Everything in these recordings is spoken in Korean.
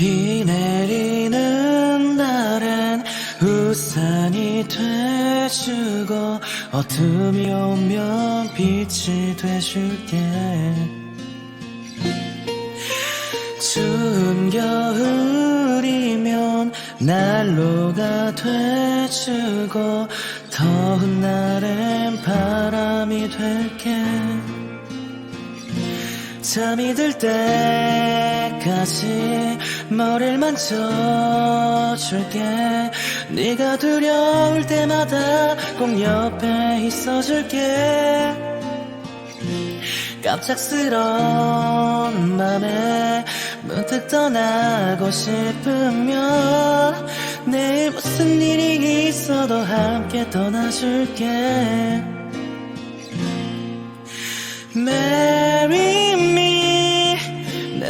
비 내리는 날엔 우산이 돼주고 어둠이 오면 빛이 돼줄게. 추운 겨울이면 난로가 돼주고 더운 날엔 바람이 될게 잠이 들 때까지 머리를 만져줄게. 네가 두려울 때마다 꼭 옆에 있어줄게. 갑작스런 맘에 문득 떠나고 싶으면 내일 무슨 일이 있어도 함께 떠나줄게. 내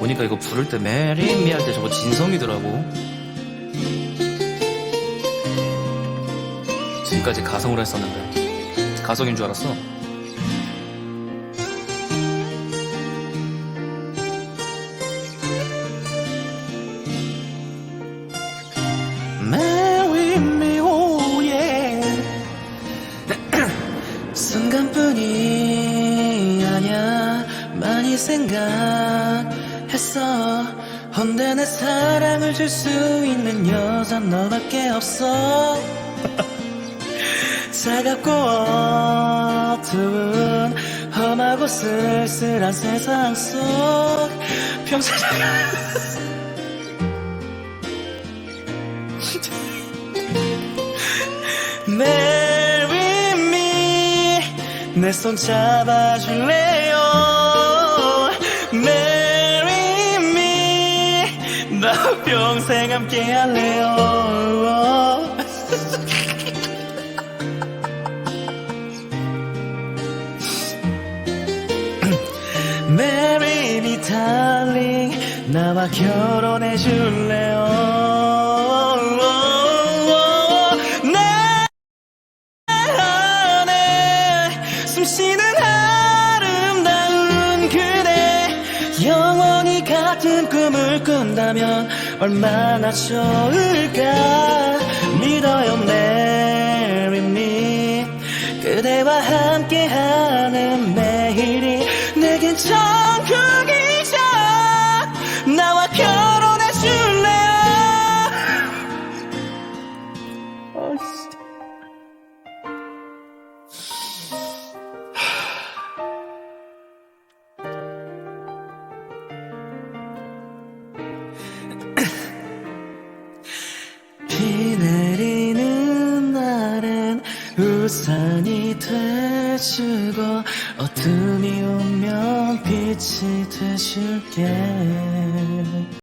보니까 이거 부를 때 메리미 할 때 저거 진성이더라고. 지금까지 가성으로 했었는데 가성인 줄 알았어. 생각했어. 헌데 내 사랑을 줄 수 있는 여자 너밖에 없어. 차갑고 어두운 험하고 쓸쓸한 세상 속 평생 Marry me 내 손 잡아줄래 함께 할래요. Marry me darling 나와 결혼해 줄래요? 숨쉬는 아름다운 그대 영원히 같은 꿈을 꾼다면 얼마나 좋을까? 믿어요 Marry me. 그대와 함께하 산이 돼주고 어둠이 오면 빛이 돼줄게